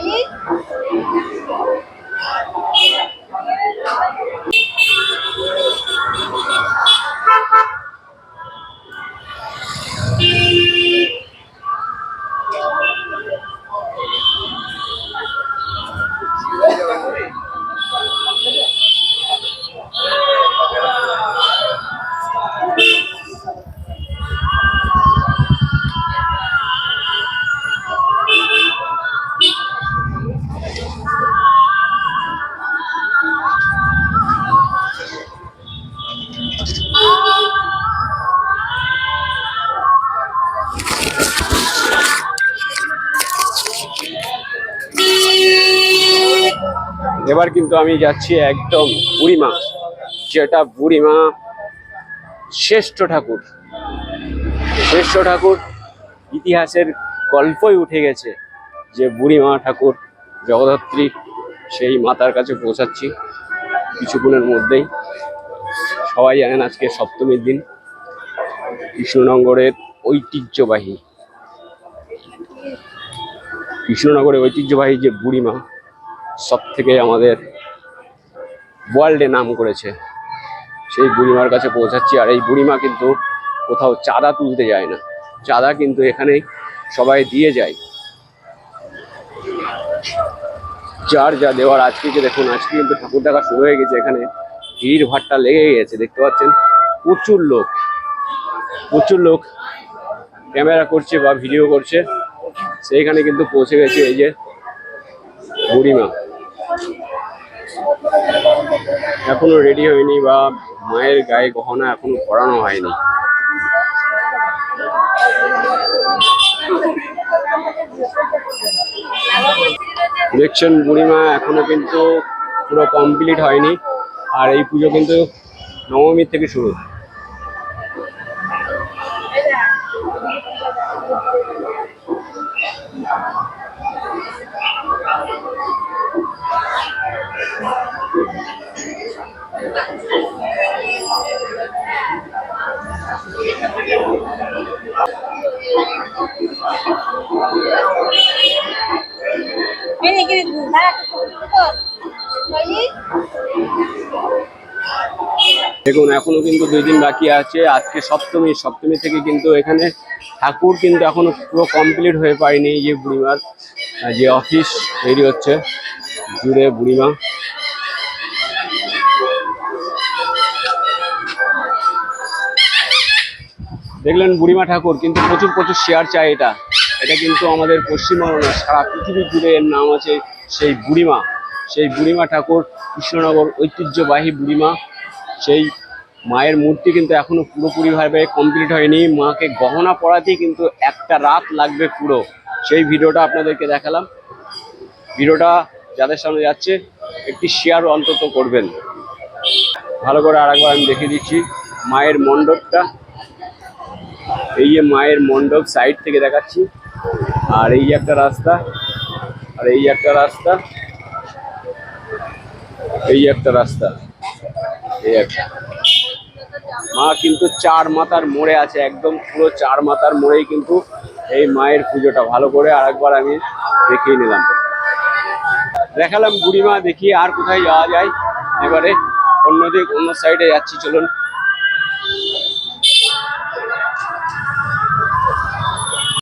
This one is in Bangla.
voyez এবার কিন্তু আমি যাচ্ছি একদম বুড়িমা, যেটা বুড়িমা শ্রেষ্ঠ ঠাকুর। শ্রেষ্ঠ ঠাকুর ইতিহাসের গল্পই উঠে গেছে যে বুড়িমা ঠাকুর জগদ্ধাত্রী, সেই মাতার কাছে পৌঁছাচ্ছি কিছুক্ষণের মধ্যেই। সবাই জানেন আজকে সপ্তমীর দিন। কৃষ্ণনগরের ঐতিহ্যবাহী কৃষ্ণনগরের ঐতিহ্যবাহী যে বুড়িমা সব থেকে আমাদের ওয়ার্ল্ডে নাম করেছে। সেই বুড়িমার কাছে পৌঁছাচ্ছি, আর এই বুড়িমা কিন্তু কোথাও চাঁদা তুলতে যায় না। চাঁদা কিন্তু এখানে সবাই দিয়ে যায়। যার যা দেওয়ার, আজকে যে দেখুন, আজকে কিন্তু ঠাকুর দেখা শুরু হয়ে গেছে এখানে। ভিড় ভাট্টা লেগে গেছে, দেখতে পাচ্ছেন? প্রচুর লোক প্রচুর লোক ক্যামেরা করছে বা ভিডিও করছে। সেইখানে কিন্তু পৌঁছে গেছে এই যে বুড়িমা। এখনও রেডি হয়নি বা মায়ের গায়ে গহনা এখনও পরানো হয়নি। দেখছেন বুড়িমা, এখনও কিন্তু পুরো কমপ্লিট হয়নি। আর এই পুজো কিন্তু নবমীর থেকে শুরু। দেখুন, এখনও কিন্তু দুই দিন বাকি আছে। আজকে সপ্তমী সপ্তমী থেকে কিন্তু এখানে ঠাকুর কিন্তু এখনও পুরো কমপ্লিট হয়ে এই যে বুড়িমার যে অফিস তৈরি হচ্ছে, জুড়ে বুড়িমা। দেখলেন বুড়িমা ঠাকুর, কিন্তু প্রচুর প্রচুর শেয়ার চায় এটা। এটা কিন্তু আমাদের পশ্চিমবঙ্গ, সারা পৃথিবী জুড়ে এর নাম আছে সেই বুড়িমা। সেই বুড়িমা ঠাকুর, কৃষ্ণনগর ঐতিহ্যবাহী বুড়িমা। সেই মায়ের মূর্তি কিন্তু এখনও পুরোপুরিভাবে কমপ্লিট হয়নি। মাকে গহনা পরাতেই কিন্তু একটা রাত লাগবে পুরো। সেই ভিডিওটা আপনাদেরকে দেখালাম। ভিডিওটা যাদের সামনে যাচ্ছে, একটি শেয়ার অন্তত করবেন। ভালো করে আরেকবার আমি দেখিয়ে দিচ্ছি মায়ের মণ্ডপটা। এই যে মায়ের মণ্ডপ সাইড থেকে দেখাচ্ছি। আর এই একটা রাস্তা, আর এই একটা রাস্তা, এই একটা রাস্তা, এই একটা। মা কিন্তু চার মাথার মোড়ে আছে, একদম পুরো চার মাথার মোড়েই কিন্তু এই মায়ের পুজোটা। ভালো করে আরেকবার আমি দেখিয়ে নিলাম। দেখালাম বুড়িমা, দেখি আর কোথায় যাওয়া যায়। এবারে অন্যদিক, অন্য সাইডে যাচ্ছি, চলুন।